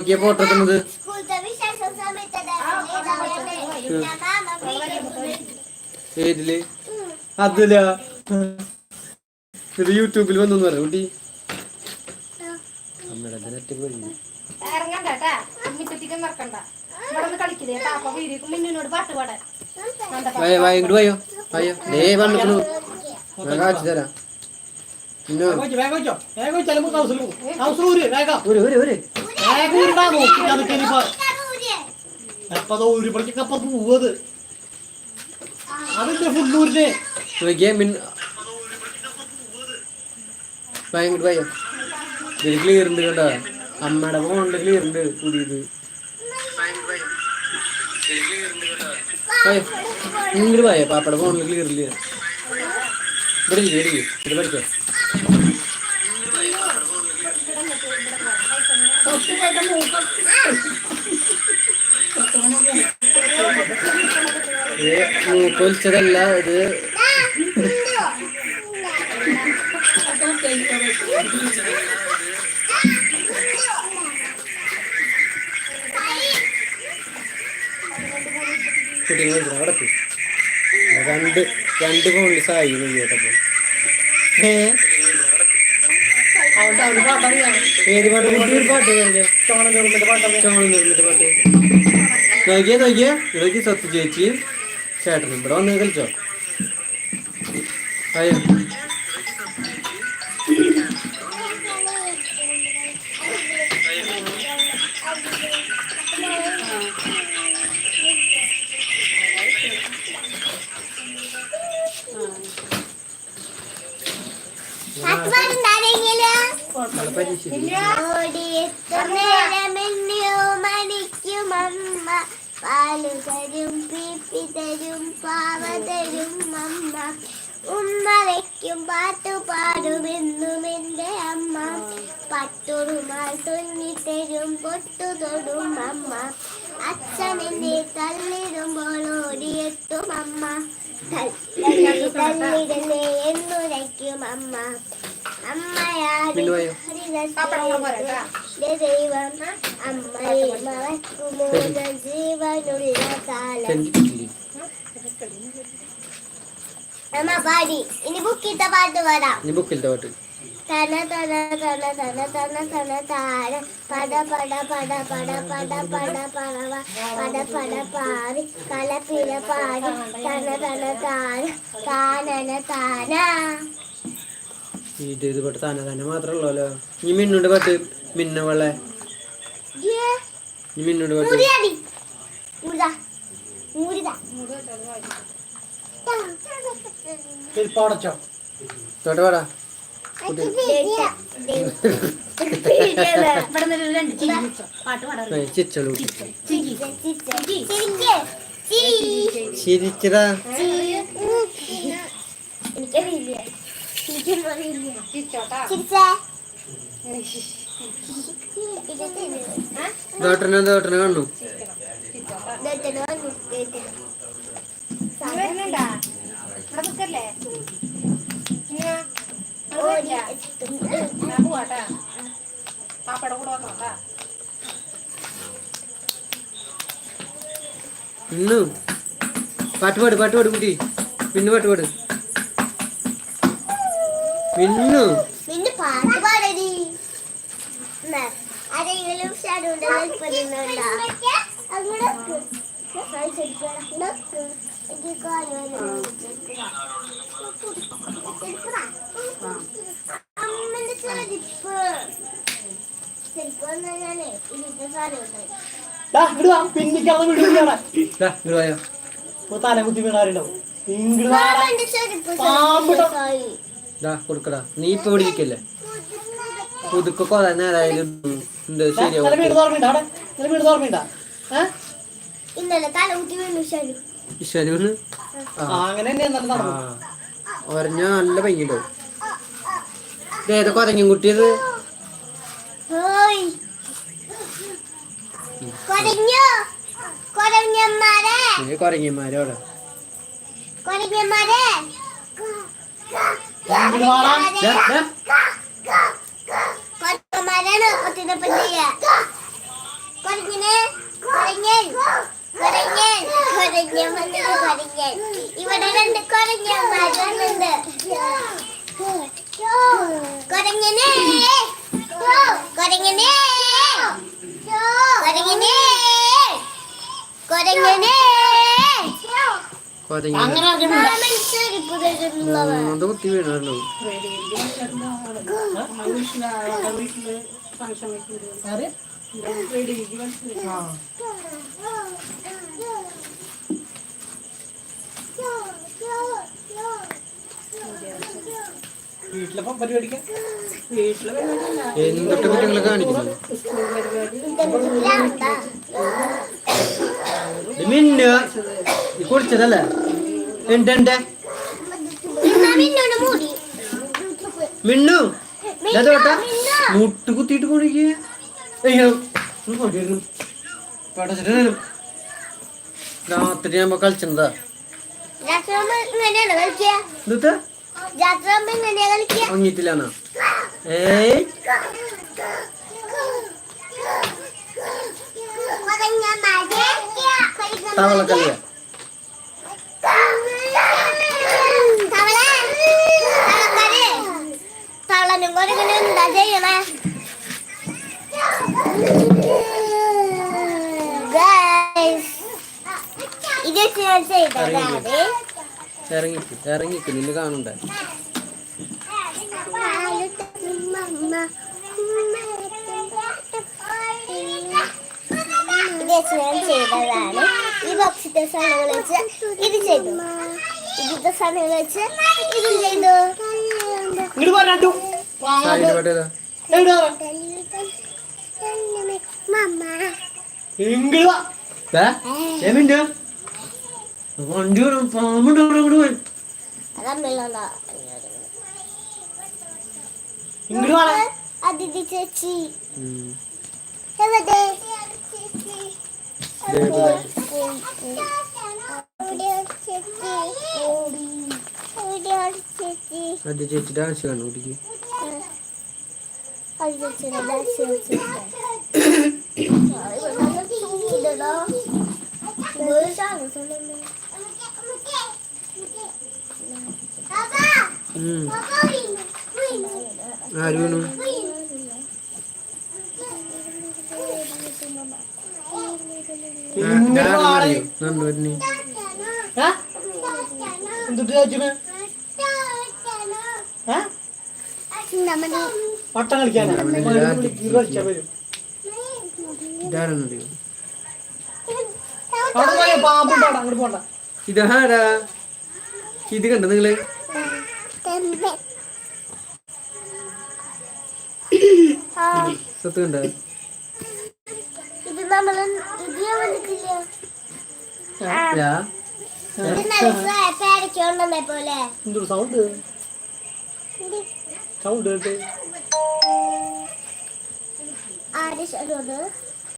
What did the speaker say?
നോക്കിയ photo എടുക്കുന്നത് സ്കൂളത്തെ വിശേഷ സമയത്ത് ഏതിൽ? അതില. ഇത് യൂട്യൂബിൽ വന്നു പറയാം കുട്ടി. അമ്മയുടെ നെറ്റ് വായ ഇങ്ങോട്ട് വായോ. വായോ. ദേ കാണിച്ചു തരാം. ഒരു ഒരു ഒരു. നോക്കിക്കാ നിക്ക് ഇനിയിപ്പോ. എപ്പോ ദാ ഊരിപ്പടിക്കൊക്കെ അപ്പൊ പോവത്. അതിന്റെ വായോ ഇതിൽ ക്ലിയർ ഉണ്ട് കേട്ടോ അമ്മയുടെ ഫോണിൽ ക്ലിയർ ഉണ്ട് പുതിയത് ഇങ്ങോട്ട് വായോ പാപ്പയുടെ ഫോണിൽ ക്ലിയർ ഇല്ല ഇവിടെ ഇല്ലേ ഇവിടെ? പഠിച്ചോ മൂക്കൊലിച്ചതല്ല ഇത് കുട്ടികൾ അവിടക്ക് രണ്ട് രണ്ട് ഫോണിൽ സായി കേട്ടപ്പോ ഏ അവന്റെ അവന്റെ പാട്ടറിയാം. ഏത് പാട്ട് കുട്ടി ഒരു പാട്ട് കേൾക്കാം ചോണം ചെറുക്കന്റെ പാട്ടറിയാം. ചോളം നിർമ്മിച്ച പാട്ട് നോക്കിയേ നോക്കിയേ നോക്കി സത്യ ചേച്ചി ചേട്ടൻ ഇവിടെ വന്ന് കളിച്ചോ അയ്യോ നാളെ പരീക്ഷ മണിക്കുമമ്മ പാൽ തരും പീപ്പി തരും പാവ തരും അമ്മ. ഉമ്മ വയ്ക്കും പാട്ടു പാടുമെന്നും എന്റെ അമ്മ. പട്ടുറുമാൽ തുന്നിത്തരും പൊട്ടു തൊടും അമ്മ. അച്ഛൻ എന്നെ തള്ളിടുമ്പോൾ ഓടിയെത്തും അമ്മ. തള്ളിടലേ എന്നുരയ്ക്കും അമ്മ. ഹരിതന്റെ ദൈവം അമ്മയെ മറക്കുമോ ജീവനുള്ള കാലം അമ്മ പാടി ഇനി ബുക്കിത്ത പാട്ട് വരാം ഇനി ബുക്കിലത്തെ പാട്ട് തന തന തന തന തന തന താര പട പട പട പട പട പട പടവ പട പട പാടി കലപ്പില പാടി തന തന താര താനന താന ഇത് ഇത് തന്നെ താനെ തന്നെ മാത്രമല്ലോ ഇനി മിന്നുണ്ട് പാട്ട്. മിന്ന വെള്ളെ. ഇനി മിന്നുണ്ട് ചെരുപ്പടച്ചോ. തോട്ടെ പാടാ ചിരിച്ചതാ. കൂടെ വന്നോട്ടാ ഇന്നു. പാട്ട് പാട് പാട്ട് പാട് കുട്ടി. പിന്നെ പാട്ടുപാട്. പിന്നു മിന്നു. പിന്നിക്കാതെ വിടുകയാണ്. തല കുത്തി വീണാരുണ്ടാവും. കൊടുക്കടാ. നീ ഇപ്പൊ ഇവിടെ ഇരിക്കല്ലേ? പുതുക്കെ കൊറേ ഒരഞ്ഞ നല്ല ഭംഗിയുണ്ടാവും ഏതൊക്കെ കൊരങ്ങൻ കുട്ടിയത്. കൊരങ്ങന്മാരോടെ കൊരഞ്ഞന്മാരെ வரணும் அத்தனை பத்திரிகை குறைஞ்சனே குறைஞ்சன் குறைஞ்சன் അത് കുത്തി വീണല്ലോ ആര്? ആ. വീട്ടിലപ്പം പരിപാടിക്ക്? എന്തൊക്കെ കാണിക്കുന്നു? മിന്നു ഉണ്ട് ഉണ്ട്. മിന്നു. ഇതോട്ടാ മുട്ട് കുത്തിയിട്ട് കുടിക്കുക പടച്ചിട്ട് രാത്രി ആകുമ്പോ കളിച്ചെന്താ ഉറങ്ങിയിട്ടില്ലാന്നാ ഏയ്. തവളക്കളിയാ ഇറങ്ങിക്ക് ഇറങ്ങിക്ക് നിന്നെ കാണണ്ട? ഇത് ഞാൻ ചെയ്തതാണ്. ഈ ബോക്സിന്റെ സാധനങ്ങൾ വെച്ച് ഇത് ചെയ്തു. സാധനങ്ങൾ വെച്ച് ചെയ്തു. മമ്മ വണ്ടി വേണം പാമ്പുണ്ട് അവിടെ കൂടെ പോയി. അതിഥി ചേച്ചി. ചേച്ചി ഡാൻസ് കാണും കുട്ടിക്ക്. വട്ടം കളിക്കാനാ? വരും. ഇതാരെന്നറിയോ? പോണ്ട. ഇതാരാ? ഇത് കണ്ടോ നിങ്ങൾ? കണ്ടോ? ഇത് നമ്മൾ ഇത് ഞാൻ വന്നിട്ടില്ല സൗണ്ട് സൗണ്ട് കേട്ട്. ആര് ശരിയോട്